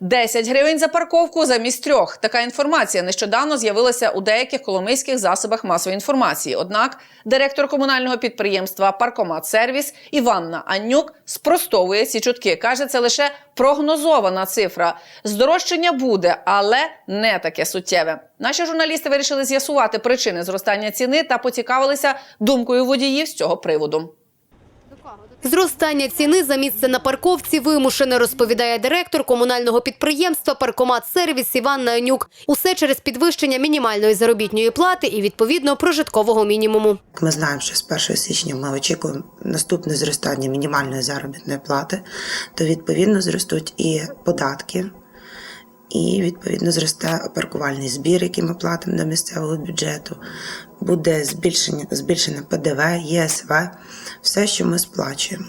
10 гривень за парковку замість трьох. Така інформація нещодавно з'явилася у деяких коломийських засобах масової інформації. Однак директор комунального підприємства Паркомат Сервіс Іванна Аннюк спростовує ці чутки. каже, це лише прогнозована цифра. Здорожчання буде, але не таке суттєве. Наші журналісти вирішили з'ясувати причини зростання ціни та поцікавилися думкою водіїв з цього приводу. Зростання ціни за місце на парковці вимушене, розповідає директор комунального підприємства «Паркомат Сервіс» Іван Найнюк. Усе через підвищення мінімальної заробітної плати і, відповідно, прожиткового мінімуму. Ми знаємо, що з 1 січня ми очікуємо наступне зростання мінімальної заробітної плати, то відповідно зростуть і податки, і відповідно зросте паркувальний збір, який ми платимо до місцевого бюджету. Буде збільшення, збільшене ПДВ, ЄСВ, все, що ми сплачуємо.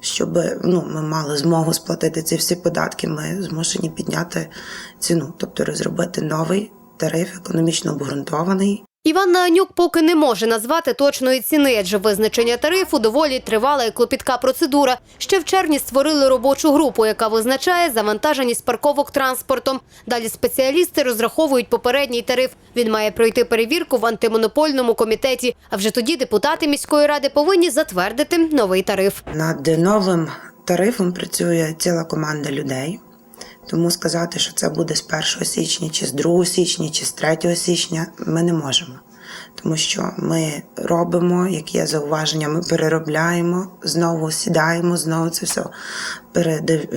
Щоб ну, ми мали змогу сплатити ці всі податки, ми змушені підняти ціну, тобто розробити новий тариф, економічно обґрунтований, Іван Анюк поки не може назвати точної ціни, адже визначення тарифу доволі тривала і клопітка процедура. Ще в червні створили робочу групу, яка визначає завантаженість парковок транспортом. Далі спеціалісти розраховують попередній тариф. Він має пройти перевірку в антимонопольному комітеті. А вже тоді депутати міської ради повинні затвердити новий тариф. Над новим тарифом працює ціла команда людей. Тому сказати, що це буде з 1 січня, чи з 2 січня, чи з 3 січня, ми не можемо. Тому що ми робимо, як є зауваження, ми переробляємо, знову сідаємо, знову це все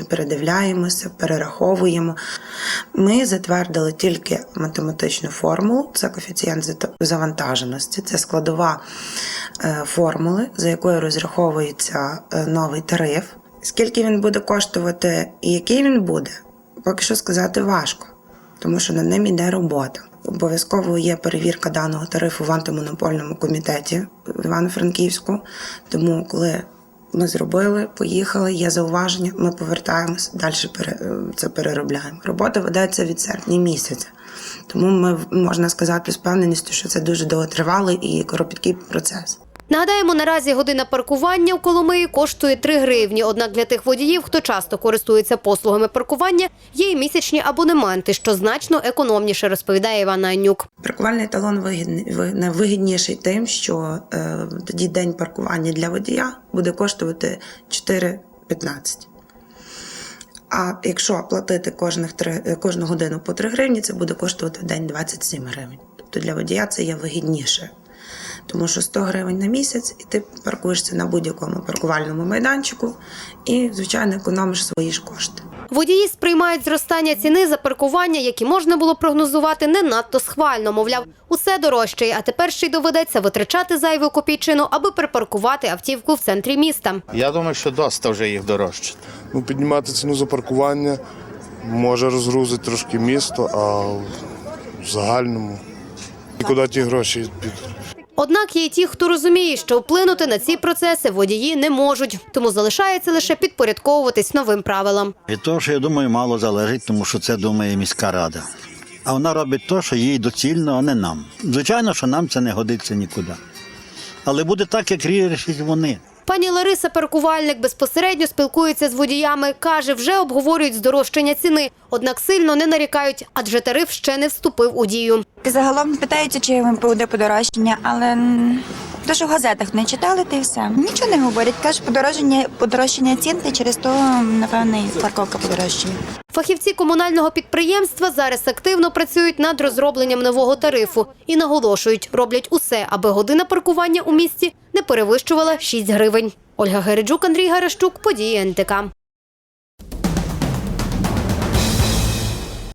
передивляємося, перераховуємо. Ми затвердили тільки математичну формулу, це коефіцієнт завантаженості, це складова е, формули, за якою розраховується е, новий тариф. Скільки він буде коштувати і який він буде, поки що сказати важко, тому що над ним іде робота. Обов'язково є перевірка даного тарифу в антимонопольному комітеті в Івано-Франківську. Тому, коли ми зробили, поїхали, є зауваження, ми повертаємося, далі пере- це переробляємо. Робота ведеться від серпня місяця. Тому ми можна сказати з певненістю, що це дуже довготривалий і кропіткий процес. Нагадаємо, наразі година паркування в Коломиї коштує 3 гривні. Однак для тих водіїв, хто часто користується послугами паркування, є і місячні абонементи, що значно економніше, розповідає Іван Анюк. Паркувальний талон вигідний, ви- найвигідніший тим, що е, тоді день паркування для водія буде коштувати 4,15. А якщо платити кожних три, кожну годину по 3 гривні, це буде коштувати в день 27 гривень. Тобто для водія це є вигідніше. Тому що 100 гривень на місяць, і ти паркуєшся на будь-якому паркувальному майданчику і, звичайно, економиш свої ж кошти. Водії сприймають зростання ціни за паркування, які можна було прогнозувати не надто схвально. Мовляв, усе дорожчає, а тепер ще й доведеться витрачати зайву копійчину, аби припаркувати автівку в центрі міста. Я думаю, що доста вже їх дорожче. Ну, піднімати ціну за паркування може розгрузити трошки місто, а в загальному і куди ті гроші підуть. Однак є й ті, хто розуміє, що вплинути на ці процеси водії не можуть, тому залишається лише підпорядковуватись новим правилам. Від того, що я думаю, мало залежить, тому що це думає міська рада. А вона робить те, що їй доцільно, а не нам. Звичайно, що нам це не годиться нікуди. Але буде так, як рішать вони. Пані Лариса Паркувальник безпосередньо спілкується з водіями. Каже, вже обговорюють здорожчання ціни, однак сильно не нарікають, адже тариф ще не вступив у дію. Загалом питаються, чи буде подорожчання, але то, що в газетах не читали, та й все. Нічого не говорять. Кажуть, подорожчання, подорожчання цін, та через то, напевно, і парковка подорожчає. Фахівці комунального підприємства зараз активно працюють над розробленням нового тарифу і наголошують, роблять усе, аби година паркування у місті не перевищувала 6 гривень. Ольга Гереджук, Андрій Гарашчук, події НТК.